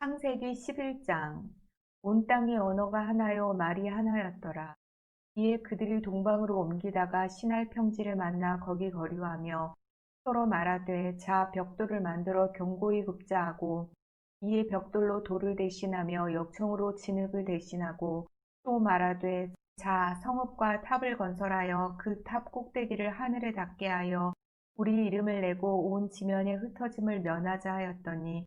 창세기 11장 온 땅의 언어가 하나요 말이 하나였더라. 이에 그들이 동방으로 옮기다가 신할 평지를 만나 거기 거류하며 서로 말하되 자 벽돌을 만들어 견고히 굽자하고 이에 벽돌로 돌을 대신하며 역청으로 진흙을 대신하고 또 말하되 자 성읍과 탑을 건설하여 그 탑 꼭대기를 하늘에 닿게 하여 우리 이름을 내고 온 지면에 흩어짐을 면하자 하였더니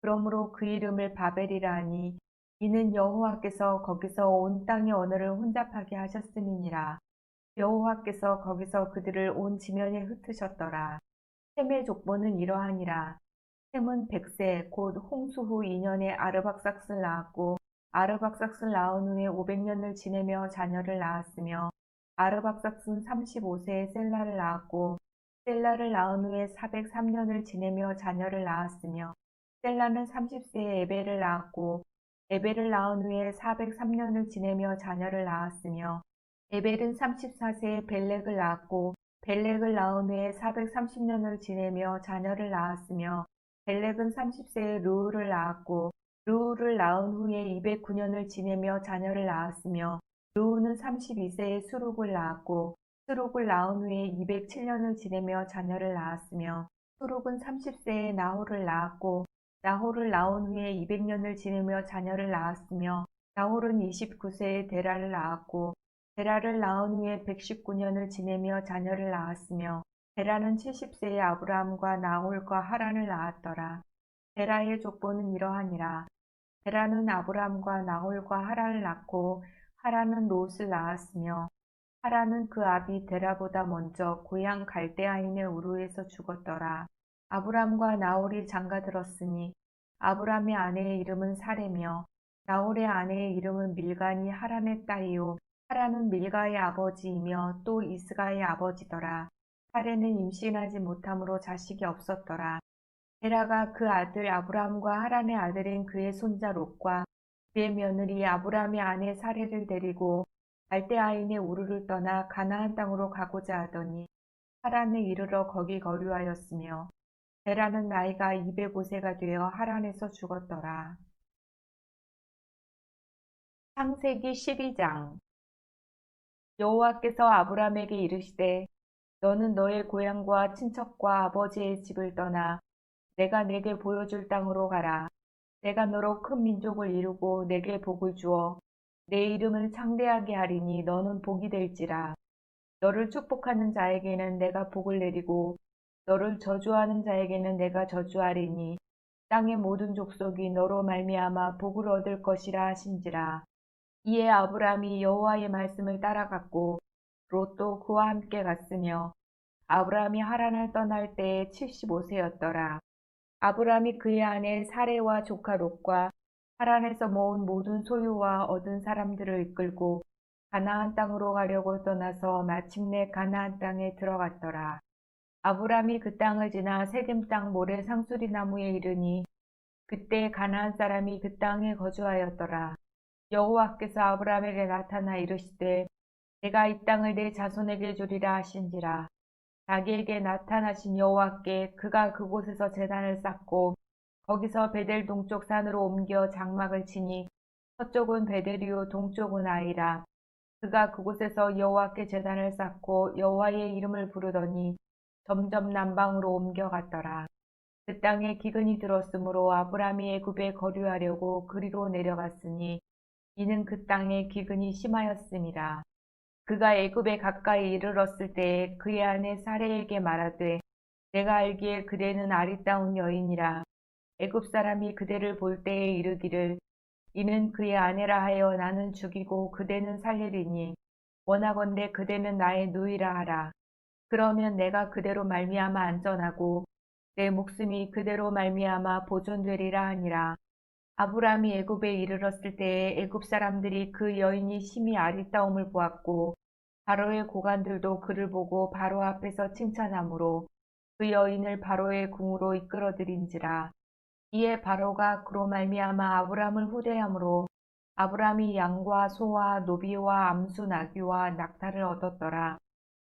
그러므로 그 이름을 바벨이라 하니 이는 여호와께서 거기서 온 땅의 언어를 혼잡하게 하셨음이니라. 여호와께서 거기서 그들을 온 지면에 흩으셨더라. 셈의 족보는 이러하니라. 셈은 백세 곧 홍수 후 2년에 아르박삭스를 낳았고 아르박삭스를 낳은 후에 500년을 지내며 자녀를 낳았으며 아르박삭스는 35세에 셀라를 낳았고 셀라를 낳은 후에 403년을 지내며 자녀를 낳았으며 셀라는 30세에 에벨을 낳았고 에벨을 낳은 후에 403년을 지내며 자녀를 낳았으며 에벨은 34세에 벨렉을 낳았고 벨렉을 낳은 후에 430년을 지내며 자녀를 낳았으며 벨렉은 30세에 루우를 낳았고 루우를 낳은 후에 209년을 지내며 자녀를 낳았으며 루우는 32세에 수룩을 낳았고 수룩을 낳은 후에 207년을 지내며 자녀를 낳았으며 수룩은 30세에 나홀을 낳았고 나홀을 낳은 후에 200년을 지내며 자녀를 낳았으며 나홀은 29세에 데라를 낳았고 데라를 낳은 후에 119년을 지내며 자녀를 낳았으며 데라는 70세에 아브라함과 나홀과 하란을 낳았더라. 데라의 족보는 이러하니라. 데라는 아브라함과 나홀과 하란을 낳고 하란은 롯을 낳았으며 하란은 그 아비 데라보다 먼저 고향 갈대아인의 우르에서 죽었더라. 아브람과 나홀이 장가들었으니 아브람의 아내의 이름은 사레며 나홀의 아내의 이름은 밀간이 하란의 딸이요 하란은 밀가의 아버지이며 또 이스가의 아버지더라. 사레는 임신하지 못함으로 자식이 없었더라. 헤라가 그 아들 아브람과 하란의 아들인 그의 손자 롯과 그의 며느리 아브람의 아내 사레를 데리고 갈대아인의 우르를 떠나 가나안 땅으로 가고자 하더니 하란에 이르러 거기 거류하였으며 베라는 나이가 205세가 되어 하란에서 죽었더라. 창세기 12장 여호와께서 아브람에게 이르시되 너는 너의 고향과 친척과 아버지의 집을 떠나 내가 내게 보여줄 땅으로 가라. 내가 너로 큰 민족을 이루고 내게 복을 주어 내 이름을 창대하게 하리니 너는 복이 될지라. 너를 축복하는 자에게는 내가 복을 내리고 너를 저주하는 자에게는 내가 저주하리니 땅의 모든 족속이 너로 말미암아 복을 얻을 것이라 하신지라. 이에 아브라함이 여호와의 말씀을 따라갔고 롯도 그와 함께 갔으며 아브라함이 하란을 떠날 때에 75세였더라. 아브라함이 그의 아내 사레와 조카 롯과 하란에서 모은 모든 소유와 얻은 사람들을 이끌고 가나안 땅으로 가려고 떠나서 마침내 가나안 땅에 들어갔더라. 아브람이 그 땅을 지나 세겜 땅 모래 상수리 나무에 이르니 그때 가나안 사람이 그 땅에 거주하였더라. 여호와께서 아브람에게 나타나 이르시되 내가 이 땅을 내 자손에게 주리라 하신지라. 자기에게 나타나신 여호와께 그가 그곳에서 재단을 쌓고 거기서 베델 동쪽 산으로 옮겨 장막을 치니 서쪽은 베델이요 동쪽은 아이라. 그가 그곳에서 여호와께 재단을 쌓고 여호와의 이름을 부르더니 점점 남방으로 옮겨갔더라. 그 땅에 기근이 들었으므로 아브라함이 애굽에 거류하려고 그리로 내려갔으니 이는 그 땅에 기근이 심하였음이라. 그가 애굽에 가까이 이르렀을 때에 그의 아내 사레에게 말하되 내가 알기에 그대는 아리따운 여인이라. 애굽 사람이 그대를 볼 때에 이르기를 이는 그의 아내라 하여 나는 죽이고 그대는 살리리니 원하건대 그대는 나의 누이라 하라. 그러면 내가 그대로 말미암아 안전하고 내 목숨이 그대로 말미암아 보존되리라 하니라. 아브라함이 애굽에 이르렀을 때에 애굽 사람들이 그 여인이 심히 아리따움을 보았고 바로의 고관들도 그를 보고 바로 앞에서 칭찬하므로 그 여인을 바로의 궁으로 이끌어들인지라 이에 바로가 그로 말미암아 아브라함을 후대함으로 아브라함이 양과 소와 노비와 암수 나귀와 낙타를 얻었더라.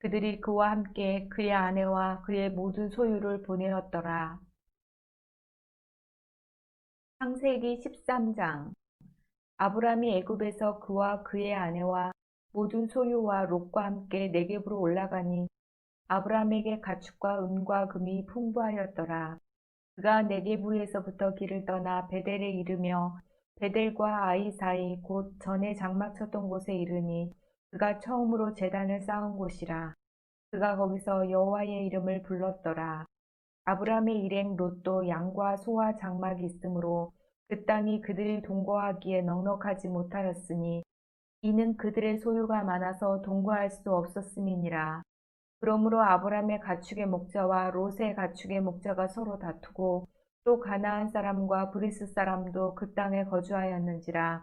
그들이 그와 함께 그의 아내와 그의 모든 소유를 보내었더라. 창세기 13장 아브람이 애굽에서 그와 그의 아내와 모든 소유와 롯과 함께 내geb으로 올라가니 아브람에게 가축과 은과 금이 풍부하였더라. 그가 네게부에서부터 길을 떠나 베델에 이르며 베델과 아이 사이 곧 전에 장막 쳤던 곳에 이르니 그가 처음으로 재단을 쌓은 곳이라. 그가 거기서 여호와의 이름을 불렀더라. 아브람의 일행 롯도 양과 소와 장막이 있으므로 그 땅이 그들이 동거하기에 넉넉하지 못하였으니 이는 그들의 소유가 많아서 동거할 수 없었음이니라. 그러므로 아브람의 가축의 목자와 롯의 가축의 목자가 서로 다투고 또 가나안 사람과 브리스 사람도 그 땅에 거주하였는지라.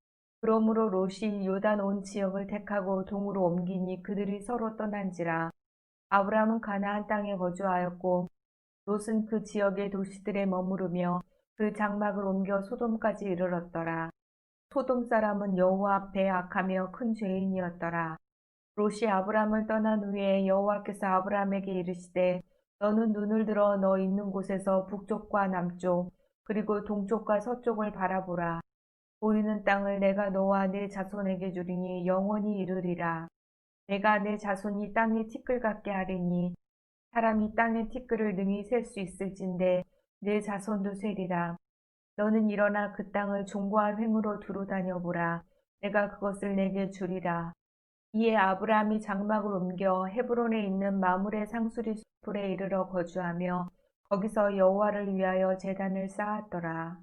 그러므로 롯이 요단 온 지역을 택하고 동으로 옮기니 그들이 서로 떠난지라. 아브라함은 가나안 땅에 거주하였고 롯은 그 지역의 도시들에 머무르며 그 장막을 옮겨 소돔까지 이르렀더라. 소돔 사람은 여호와 앞에 악하며 큰 죄인이었더라. 롯이 아브람을 떠난 후에 여호와께서 아브람에게 이르시되 너는 눈을 들어 너 있는 곳에서 북쪽과 남쪽 그리고 동쪽과 서쪽을 바라보라. 보이는 땅을 내가 너와 내 자손에게 주리니 영원히 이르리라. 내가 내 자손이 땅의 티끌 같게 하리니 사람이 땅의 티끌을 능히 셀 수 있을진데 내 자손도 세리라. 너는 일어나 그 땅을 종고한 횡으로 두루 다녀보라. 내가 그것을 내게 주리라. 이에 아브라함이 장막을 옮겨 헤브론에 있는 마물의 상수리 숲에 이르러 거주하며 거기서 여호와를 위하여 제단을 쌓았더라.